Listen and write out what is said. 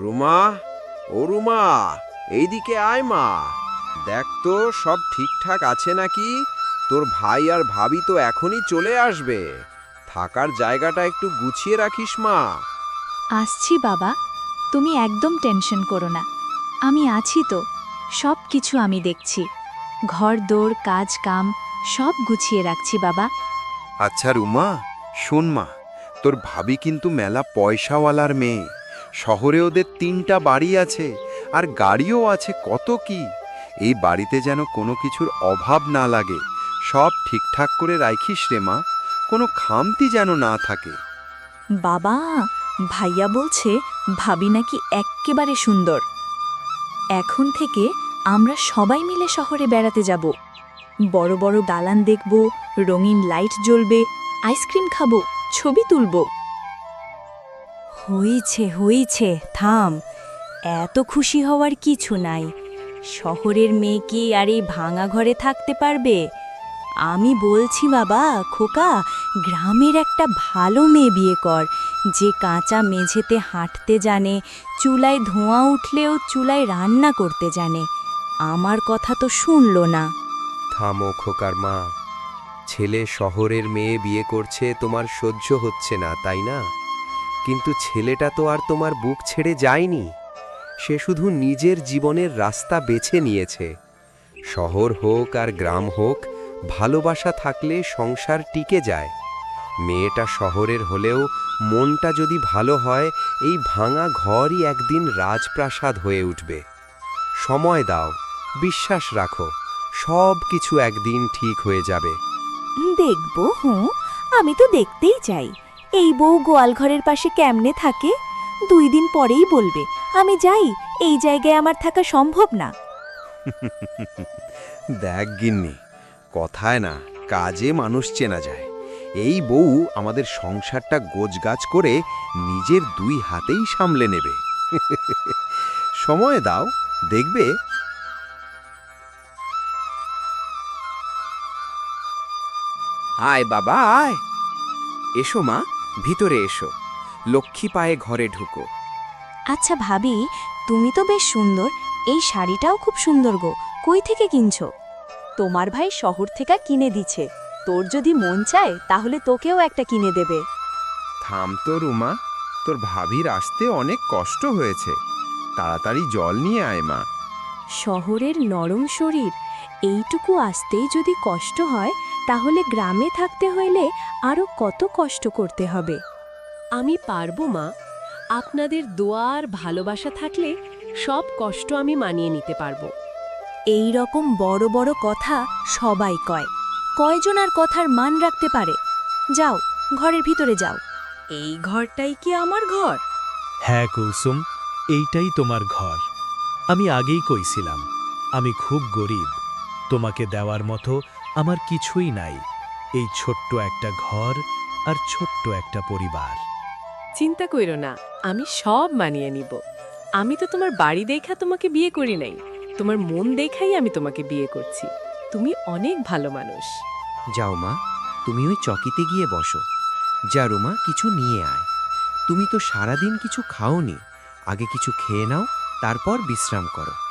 রুমা ও রুমা এইদিকে আয় মা। দেখ তো সব ঠিকঠাক আছে নাকি? তোর ভাই আর ভাবি তো এখনই চলে আসবে। থাকার জায়গাটা একটু গুছিয়ে রাখিস মা। আসছি বাবা তুমি একদম টেনশন করো না। আমি আছি তো সব কিছু আমি দেখছি। ঘর দৌড় কাজ কাম সব গুছিয়ে রাখছি বাবা। আচ্ছা রুমা শোন মা তোর ভাবি কিন্তু মেলা পয়সাওয়ালার মেয়ে। শহরে ওদের তিনটা বাড়ি আছে, আর গাড়িও আছে, কত কি? এই বাড়িতে যেন কোনো কিছুর অভাব না লাগে, সব ঠিকঠাক করে রাখিস রে মা, কোনো খামতি যেন না থাকে। বাবা, ভাইয়া বলছে ভাবি নাকি এক্কেবারে সুন্দর। এখন থেকে আমরা সবাই মিলে শহরে বেড়াতে যাব। বড় বড় দালান দেখব, রঙিন লাইট জ্বলবে, আইসক্রিম খাব, ছবি তুলব। হয়েছে হয়েছে থাম। এত খুশি হওয়ার কিছু নাই। শহরের মেয়ে কি আর এই ভাঙা ঘরে থাকতে পারবে? আমি বলছি বাবা, খোকা, গ্রামের একটা ভালো মেয়ে বিয়ে কর। যে কাঁচা মেঝেতে হাঁটতে জানে, চুলায় ধোঁয়া উঠলেও চুলায় রান্না করতে জানে। আমার কথা তো শুনল না। থামো খোকার মা। ছেলে শহরের মেয়ে বিয়ে করছে, তোমার সহ্য হচ্ছে না, তাই না? কিন্তু ছেলেটা তো আর তোমার বুক ছেড়ে যায়নি। সে শুধু নিজের জীবনের রাস্তা বেছে নিয়েছে। শহর হোক আর গ্রাম হোক, ভালোবাসা থাকলে সংসার টিকে যায়। মেয়েটা শহরের হলেও মনটা যদি ভালো হয়, এই ভাঙা ঘরই একদিন রাজপ্রাসাদ হয়ে উঠবে। সময় দাও, বিশ্বাস রাখো সব কিছু একদিন ঠিক হয়ে যাবে। দেখব, হুঁ, আমি তো দেখতেই চাই। এই বউ গোয়াল ঘরের পাশে কেমনে থাকে? দুই দিন পরেই বলবে, আমি যাই, এই জায়গায় আমার থাকা সম্ভব না। দেখ গিন্নি, কথায় না, কাজে মানুষ চেনা যায়। এই বউ আমাদের সংসারটা গোজগাছ করে নিজের দুই হাতেই সামলে নেবে। সময় দাও, দেখবে। আয় বাবা, আয়। এসো মা। ভিতরে এসো। লক্ষ্মী পায়ে ঘরে ঢুকো। আচ্ছা ভাবি তুমি তো বেশ সুন্দর। এই শাড়িটাও খুব সুন্দর গো। কই থেকে কিনছো? তোমার ভাই শহর থেকে কিনে দিছে। তোর যদি মন চায় তাহলে তোকেও একটা কিনে দেবে। থাম তো রুমা। তোর ভাবির আসতে অনেক কষ্ট হয়েছে। তাড়াতাড়ি জল নিয়ে আয় মা। শহরের নরম শরীর। এইটুকু আসতেই যদি কষ্ট হয় তাহলে গ্রামে থাকতে হইলে আরও কত কষ্ট করতে হবে? আমি পারব মা। আপনাদের দোয়া আর ভালোবাসা থাকলে সব কষ্ট আমি মানিয়ে নিতে পারব। এই রকম বড় বড় কথা সবাই কয়। কয়জন আর কথার মান রাখতে পারে? যাও ঘরের ভিতরে যাও। এই ঘরটাই কি আমার ঘর? হ্যাঁ কুলসুম এইটাই তোমার ঘর। আমি আগেই কইছিলাম আমি খুব গরিব। তোমাকে দেওয়ার মতো আমার কিছুই নাই। এই ছোট্ট একটা ঘর আর ছোট্ট একটা পরিবার। চিন্তা কইর না আমি সব মানিয়ে নিব। আমি তো তোমার বাড়ি দেখা তোমাকে বিয়ে করি নাই তোমার মন দেখাই আমি তোমাকে বিয়ে করছি। তুমি অনেক ভালো মানুষ। যাও মা তুমি ওই চকিতে গিয়ে বসো। যা রুমা কিছু নিয়ে আয়। তুমি তো সারাদিন কিছু খাওনি আগে কিছু খেয়ে নাও তারপর বিশ্রাম করো।